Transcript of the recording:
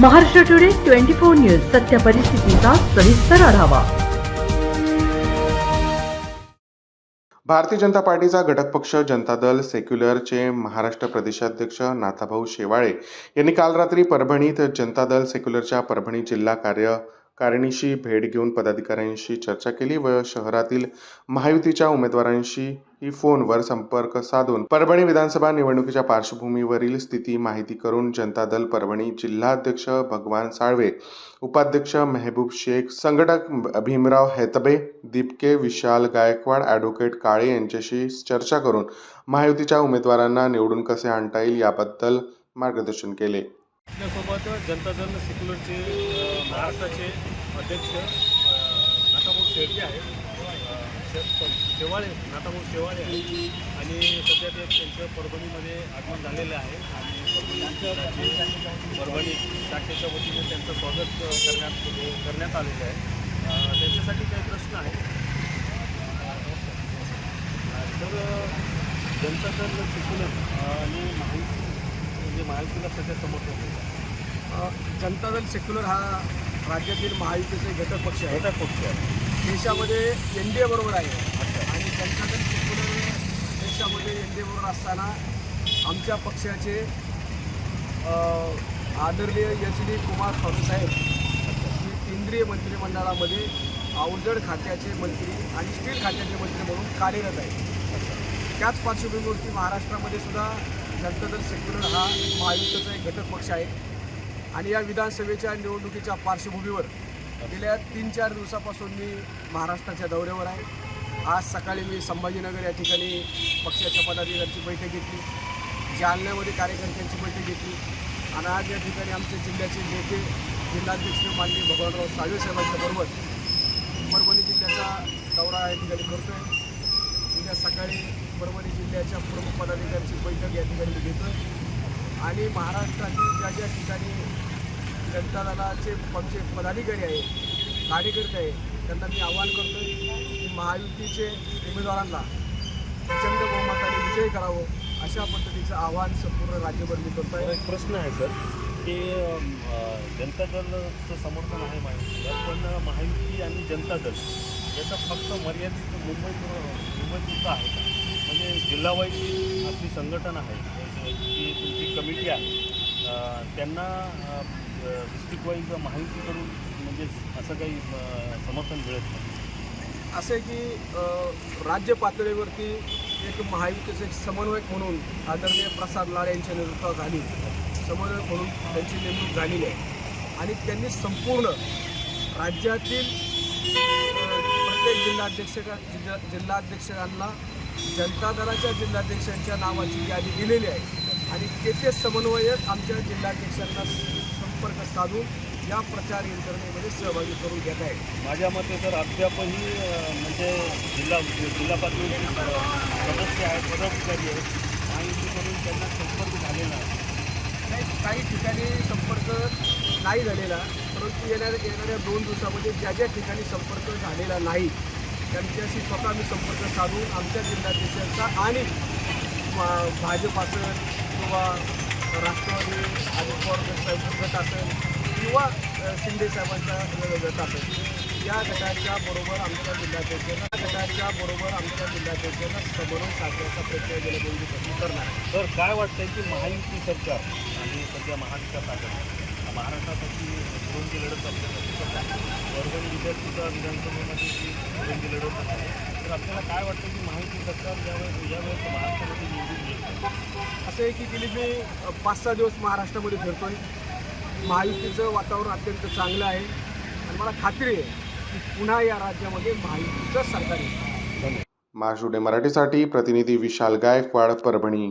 Maharashtra today twenty four news सत्य परिस्थितीचा सविस्तर आढावा. भारतीय जनता पार्टीचा घटक पक्ष जनता दल सेक्युलरचे महाराष्ट्र प्रदेशाध्यक्ष नाथाभाऊ शेवाळे यांनी काल रात्री परभणीत जनता दल सेक्युलरच्या परभणी जिल्हा कार्य कारणीशी भेट घेऊन पदाधिकाऱ्यांशी चर्चा केली व शहरातील महायुतीच्या उमेदवारांशीही फोनवर संपर्क साधून परभणी विधानसभा निवडणुकीच्या पार्श्वभूमीवरील स्थिती माहिती करून जनता दल परभणी जिल्हाध्यक्ष भगवान साळवे उपाध्यक्ष मेहबूब शेख संघटक भीमराव हेतबे दीपके विशाल गायकवाड ॲडव्होकेट काळे यांच्याशी चर्चा करून महायुतीच्या उमेदवारांना निवडून कसे आणता येईल याबद्दल मार्गदर्शन केले. आपल्यासोबत जनता दल सेक्युलरचे महाराष्ट्राचे अध्यक्ष नाथाभाऊ शेळके आहेत. शेवाळे नाथाभाऊ शेवाळे आहेत. आणि सध्या ते त्यांचं परभणीमध्ये आगमन झालेलं आहे. आणि परभणी शाखेच्या वतीने त्यांचं स्वागत करण्यात करण्यात आलेलं आहे. त्यांच्यासाठी काही प्रश्न आहेत? तर जनता दल सेक्युलर आणि माहिती म्हणजे महायुतीला सध्या समर्थन जनता दल सेक्युलर हा राज्यातील महायुतीचे घटक पक्ष आहे घटक पक्ष आहे देशामध्ये एन डी ए बरोबर आहे. आणि जनता दल सेक्युलर देशामध्ये एन डी ए बरोबर असताना आमच्या पक्षाचे आदरणीय एच डी कुमार स्वामी साहेब हे केंद्रीय मंत्रिमंडळामध्ये अवजड खात्याचे मंत्री आणि स्टील खात्याचे मंत्री म्हणून कार्यरत आहेत. त्याच पार्श्वभूमीवरती महाराष्ट्रामध्ये सुद्धा जनता दल सेक्युलर हा महायुतीचा एक घटक पक्ष आहे. आणि या विधानसभेच्या निवडणुकीच्या पार्श्वभूमीवर गेल्या तीन चार दिवसापासून मी महाराष्ट्राच्या दौऱ्यावर आहे. आज सकाळी मी संभाजीनगर या ठिकाणी पक्षाच्या पदाधिकाऱ्यांची बैठक घेतली. जालन्यामध्ये कार्यकर्त्यांची बैठक घेतली. आणि आज या ठिकाणी आमच्या जिल्ह्याचे नेते जिल्हाध्यक्ष माननीय भगवानराव साळवे साहेबांच्या बरोबर परभणी जिल्ह्याचा दौरा या ठिकाणी करतो आहे उद्या सकाळी परभणी जिल्ह्याच्या प्रमुख पदाधिकाऱ्यांची बैठक या ठिकाणी घेतो आणि महाराष्ट्रातील ज्या ज्या ठिकाणी जनता दलाचे आमचे पदाधिकारी आहेत कार्यकर्ते आहेत त्यांना मी आवाहन करतो की महायुतीचे उमेदवारांना प्रचंड बहुमताने विजय करावं अशा पद्धतीचं आवाहन संपूर्ण राज्यभर मी करतो आहे एक प्रश्न आहे सर की जनता दलचं समर्थन आहे महायुतीला पण महायुती आणि जनता दल याचं फक्त मर्यादित मुंबई मुंबईपुरतं आहे का? म्हणजे जिल्हावाईज आपली संघटन आहे जी तुमची कमिटी आहे त्यांना डिस्ट्रिक्टवाईज माहिती करून म्हणजे असं काही समर्थन मिळत नाही. असं आहे की राज्य पातळीवरती एक महायुतीचे एक समन्वयक म्हणून आदरणीय प्रसाद लाड यांच्या नेतृत्वाखाली समन्वयक म्हणून त्यांची नेमणूक झालेली आहे. आणि त्यांनी संपूर्ण राज्यातील प्रत्येक जिल्हाध्यक्ष जिल्हा जिल्हाध्यक्षांना जनता दलाच्या जिल्हाध्यक्षांच्या नावाची यादी दिलेली आहे. आणि ते ते समन्वयक आमच्या जिल्हाध्यक्षांना संपर्क साधून या प्रचार यंत्रणेमध्ये सहभागी करून घेत आहेत. माझ्या मते तर अद्यापही म्हणजे जिल्हा जिल्हा अ, सदस्य आहेत पदाधिकारी आहेत महायुतीकडून त्यांना संपर्क झालेला आहे. नाही काही ठिकाणी संपर्क नाही झालेला परंतु येणाऱ्या येणाऱ्या दोन दिवसामध्ये ज्या ज्या ठिकाणी संपर्क झालेला नाही त्यांच्याशी स्वतः मी संपर्क साधून आमच्या जिल्हाध्यक्षांचा आणि भा- भाजप असेल किंवा राष्ट्रवादी अजित पवार साहेब गट असेल किंवा अ, शिंदे साहेबांचा गट असेल. या गटाच्या बरोबर आमच्या जिल्हाध्यक्षांना गटाच्या बरोबर आमच्या जिल्हाध्यक्षांना समोरून साधण्याचा प्रयत्न गेल्या करणार तर काय वाटतंय की महायुती सरकार आणि सध्या महाविकास आघाडी महाराष्ट्रासाठी निवडणुकी लढत आपल्यासाठी करत आहे. परभणी विद्यार्थीचा विधानसभेमध्ये जी निवडणुकी लढत आहे. तर आपल्याला काय वाटतं की महायुती सरकार ज्यावेळेस यावेळेस महाराष्ट्रामध्ये निवडून येईल? असं आहे की गेली मी पाच सहा दिवस महाराष्ट्रामध्ये फिरतोय. महायुतीचं वातावरण अत्यंत चांगलं आहे. आणि मला खात्री आहे की पुन्हा या राज्यामध्ये महायुतीचं सरकार येईल. महाशुडे मराठीसाठी प्रतिनिधी विशाल गायकवाड परभणी.